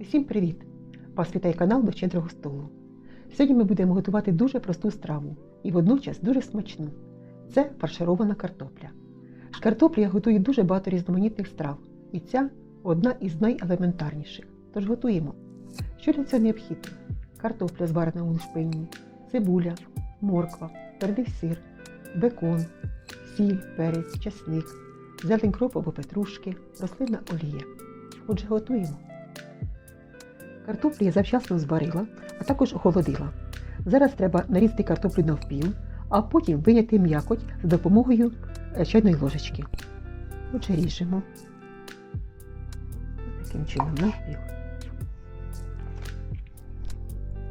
Усім привіт! Вас вітає канал до щедрого столу. Сьогодні ми будемо готувати дуже просту страву і водночас дуже смачну. Це фарширована картопля. З картоплі я готую дуже багато різноманітних страв, і ця одна із найелементарніших. Тож готуємо. Що для цього необхідно? Картопля зварена у лушпині, цибуля, морква, твердий сир, бекон, сіль, перець, часник, зелень кропу або петрушки, рослинна олія. Отже, готуємо. Картоплю я завчасно зварила, а також охолодила. Зараз треба нарізати картоплю навпіл, а потім виняти м'якоть за допомогою е, чайної ложечки. Отже, ріжемо. Таким чином навпіл.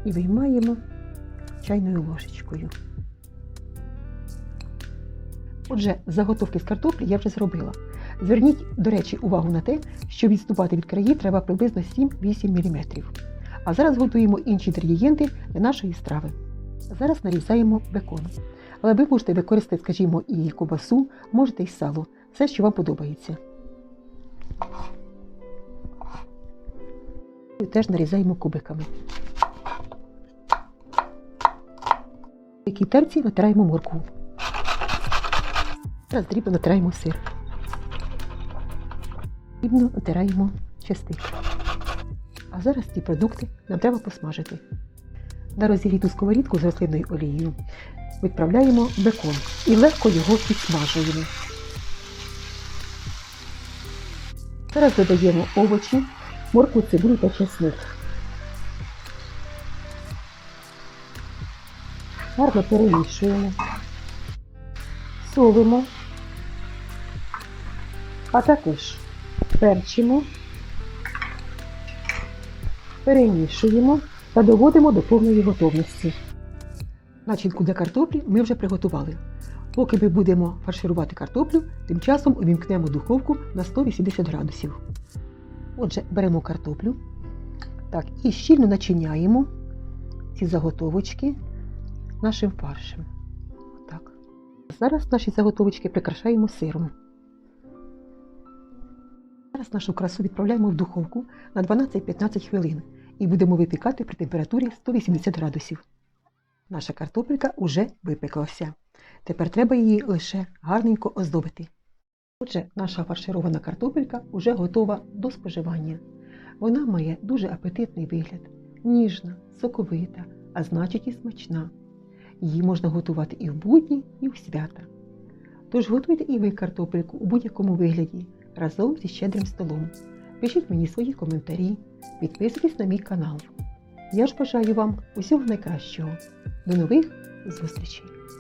І виймаємо чайною ложечкою. Отже, заготовки з картоплі я вже зробила. Зверніть, до речі, увагу на те, що відступати від країв треба приблизно 7-8 мм. А зараз готуємо інші інгредієнти для нашої страви. Зараз нарізаємо бекон. Але ви можете використати, скажімо, і ковбасу, можете і сало. Все, що вам подобається. І теж нарізаємо кубиками. В якій терці натираємо моркву. Зараз дрібно натираємо сир. Дрібно натираємо частик. А зараз ці продукти нам треба посмажити. На розігріту сковорідку з рослинною олією відправляємо бекон і легко його підсмажуємо. Зараз додаємо овочі, моркву, цибулю та чесник. Гарно перемішуємо, солимо, а також перчимо, перемішуємо та доводимо до повної готовності. Начинку для картоплі ми вже приготували. Поки ми будемо фарширувати картоплю, тим часом увімкнемо духовку на 180 градусів. Отже, беремо картоплю так, і щільно начиняємо ці заготовочки нашим фаршем. Так. Зараз наші заготовочки прикрашаємо сиром. Зараз нашу красу відправляємо в духовку на 12-15 хвилин і будемо випікати при температурі 180 градусів. Наша картопелька уже випеклася. Тепер треба її лише гарненько оздобити. Отже, наша фарширована картопелька вже готова до споживання. Вона має дуже апетитний вигляд, ніжна, соковита, а значить і смачна. Її можна готувати і в будні, і в свята. Тож готуйте і ви картопельку у будь-якому вигляді разом зі щедрим столом. Пишіть мені свої коментарі, підписуйтесь на мій канал. Я ж бажаю вам усього найкращого. До нових зустрічей!